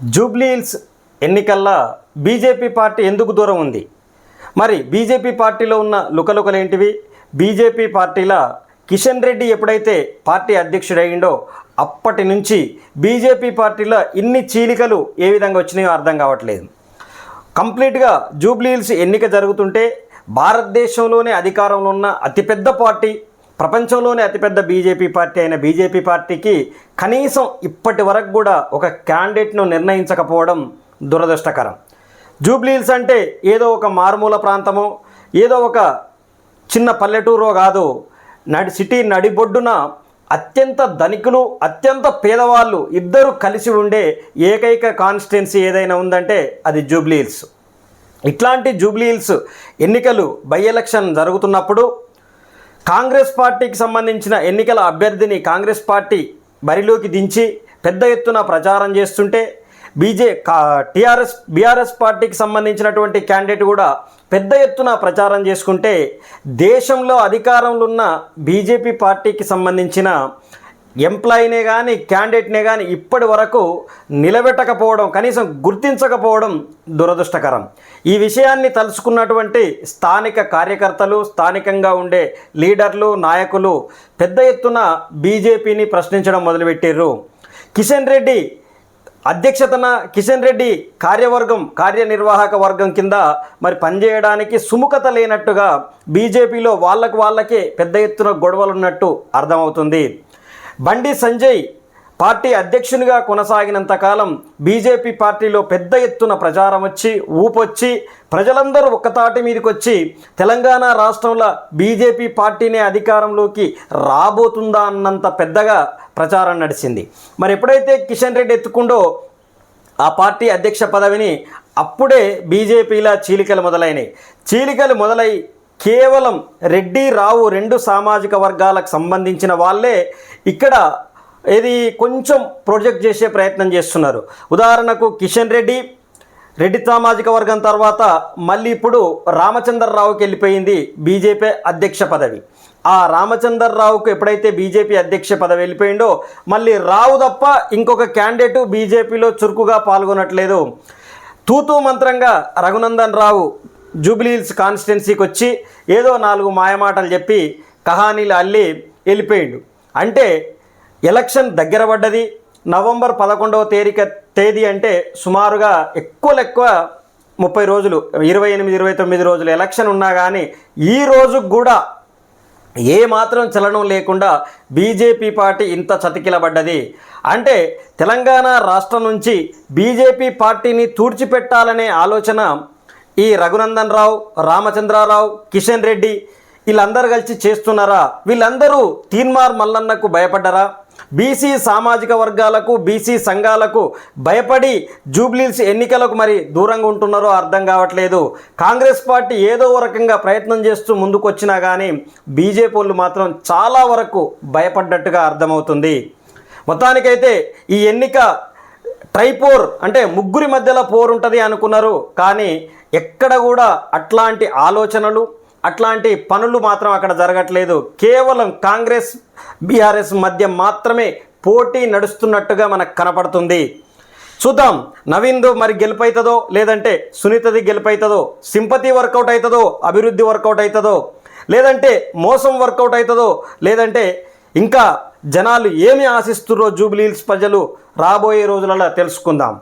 జూబ్లీహిల్స్ ఎన్నికల్లో BJP party ఎందుకు దూరం ఉంది? మరి బీజేపీ పార్టీలో ఉన్న లుకలుకలేంటివి బీజేపీ పార్టీల కిషన్ రెడ్డి ఎప్పుడైతే పార్టీ అధ్యక్షుడయ్యిండో అప్పటి నుంచి బీజేపీ పార్టీలో ఇన్ని చీలికలు ఏ విధంగా వచ్చినాయో అర్థం కావట్లేదు. కంప్లీట్గా జూబ్లీహిల్స్ ఎన్నిక జరుగుతుంటే భారతదేశంలోనే అధికారంలో ఉన్న అతిపెద్ద పార్టీ ప్రపంచంలోనే అతిపెద్ద బీజేపీ పార్టీ అయిన బీజేపీ పార్టీకి కనీసం ఇప్పటి వరకు కూడా ఒక క్యాండిడేట్ను నిర్ణయించకపోవడం దురదృష్టకరం. జూబ్లీహిల్స్ అంటే ఏదో ఒక మారుమూల ప్రాంతమో ఏదో ఒక చిన్న పల్లెటూరో కాదు. నడి సిటీ నడిబొడ్డున అత్యంత ధనికులు అత్యంత పేదవాళ్ళు ఇద్దరు కలిసి ఉండే ఏకైక కాన్స్టిట్యున్సీ ఏదైనా ఉందంటే అది జూబ్లీహిల్స్. ఇట్లాంటి జూబ్లీహిల్స్ ఎన్నికలు బై ఎలక్షన్ జరుగుతున్నప్పుడు కాంగ్రెస్ పార్టీకి సంబంధించిన ఎన్నికల అభ్యర్థిని కాంగ్రెస్ పార్టీ బరిలోకి దించి పెద్ద ఎత్తున ప్రచారం చేస్తుంటే బీజే కా టీఆర్ఎస్ బీఆర్ఎస్ పార్టీకి సంబంధించినటువంటి క్యాండిడేట్ కూడా పెద్ద ఎత్తున ప్రచారం చేసుకుంటే దేశంలో అధికారంలో ఉన్న బీజేపీ పార్టీకి సంబంధించిన ఎంప్లాయీనే కానీ క్యాండిడేట్నే కానీ ఇప్పటి వరకు నిలబెట్టకపోవడం కనీసం గుర్తించకపోవడం దురదృష్టకరం. ఈ విషయాన్ని తలుచుకున్నటువంటి స్థానిక కార్యకర్తలు స్థానికంగా ఉండే లీడర్లు నాయకులు పెద్ద ఎత్తున బీజేపీని ప్రశ్నించడం మొదలుపెట్టారు కిషన్ రెడ్డి అధ్యక్షతన కిషన్ రెడ్డి కార్యవర్గం కార్యనిర్వాహక వర్గం కింద మరి పనిచేయడానికి సుముఖత లేనట్టుగా బీజేపీలో వాళ్ళకు వాళ్ళకే పెద్ద ఎత్తున గొడవలు ఉన్నట్టు అర్థమవుతుంది. బండి సంజయ్ పార్టీ అధ్యక్షునిగా కొనసాగినంత కాలం బీజేపీ పార్టీలో పెద్ద ఎత్తున ప్రచారం వచ్చి ఊపొచ్చి ప్రజలందరూ ఒక్కతాటి మీదకి వచ్చి తెలంగాణ రాష్ట్రంలో బీజేపీ పార్టీనే అధికారంలోకి రాబోతుందా అన్నంత పెద్దగా ప్రచారం నడిచింది. మరి ఎప్పుడైతే కిషన్ రెడ్డి ఎత్తుకుండో ఆ పార్టీ అధ్యక్ష పదవిని అప్పుడే బీజేపీలా చీలికలు మొదలైనవి చీలికలు మొదలై కేవలం రెడ్డి రావు రెండు సామాజిక వర్గాలకు సంబంధించిన వాళ్ళే ఇక్కడ ఇది కొంచెం ప్రొజెక్ట్ చేసే ప్రయత్నం చేస్తున్నారు. ఉదాహరణకు కిషన్ రెడ్డి రెడ్డి సామాజిక వర్గం తర్వాత మళ్ళీ ఇప్పుడు రామచంద్రరావుకి వెళ్ళిపోయింది బీజేపీ అధ్యక్ష పదవి. ఆ రామచంద్రరావుకు ఎప్పుడైతే బీజేపీ అధ్యక్ష పదవి వెళ్ళిపోయిందో మళ్ళీ రావు తప్ప ఇంకొక క్యాండిడేట్ బీజేపీలో చురుకుగా పాల్గొనట్లేదు. తూతూ మంత్రంగా రఘునందన్ రావు జూబ్లీహిల్స్ కాన్స్టిట్యున్సీకి వచ్చి ఏదో నాలుగు మాయమాటలు చెప్పి కహానీలు అల్లి వెళ్ళిపోయిండు. అంటే ఎలక్షన్ దగ్గర పడ్డది. నవంబర్ పదకొండవ తేదీక తేదీ అంటే సుమారుగా ఎక్కువ ఎక్కువ ముప్పై రోజులు ఇరవై ఎనిమిది ఇరవై తొమ్మిది రోజులు ఎలక్షన్ ఉన్నా కానీ ఈ రోజుకు కూడా ఏ మాత్రం చలనం లేకుండా బీజేపీ పార్టీ ఇంత చతికిలబడ్డది. అంటే తెలంగాణ రాష్ట్రం నుంచి బీజేపీ పార్టీని తూడ్చిపెట్టాలనే ఆలోచన ఈ రఘునందన్ రావు రామచంద్రారావు కిషన్ రెడ్డి వీళ్ళందరూ కలిసి చేస్తున్నారా? వీళ్ళందరూ తీన్మార్ మల్లన్నకు భయపడ్డరా? బీసీ సామాజిక వర్గాలకు బీసీ సంఘాలకు భయపడి జూబ్లీల్స్ ఎన్నికలకు మరి దూరంగా ఉంటున్నారో అర్థం కావట్లేదు. కాంగ్రెస్ పార్టీ ఏదో రకంగా ప్రయత్నం చేస్తూ ముందుకొచ్చినా కానీ బీజేపీ వాళ్ళు మాత్రం చాలా వరకు భయపడ్డట్టుగా అర్థమవుతుంది. మొత్తానికైతే ఈ ఎన్నిక ట్రైపోర్ అంటే ముగ్గురి మధ్యలో పోరు ఉంటుంది అనుకున్నారు. కానీ ఎక్కడ కూడా అట్లాంటి ఆలోచనలు అట్లాంటి పనులు మాత్రం అక్కడ జరగట్లేదు. కేవలం కాంగ్రెస్ బీఆర్ఎస్ మధ్య మాత్రమే పోటీ నడుస్తున్నట్టుగా మనకు కనపడుతుంది. చూద్దాం నవీన్దు మరి గెలుపవుతుందో లేదంటే సునీతది గెలుపవుతుందో సింపతి వర్కౌట్ అవుతుందో అభివృద్ధి వర్కౌట్ అవుతుందో లేదంటే మోసం వర్కౌట్ అవుతుందో లేదంటే ఇంకా జనాలు ఏమి ఆశిస్తురో జూబ్లీహిల్స్ ప్రజలు రాబోయే రోజులలో తెలుసుకుందాం.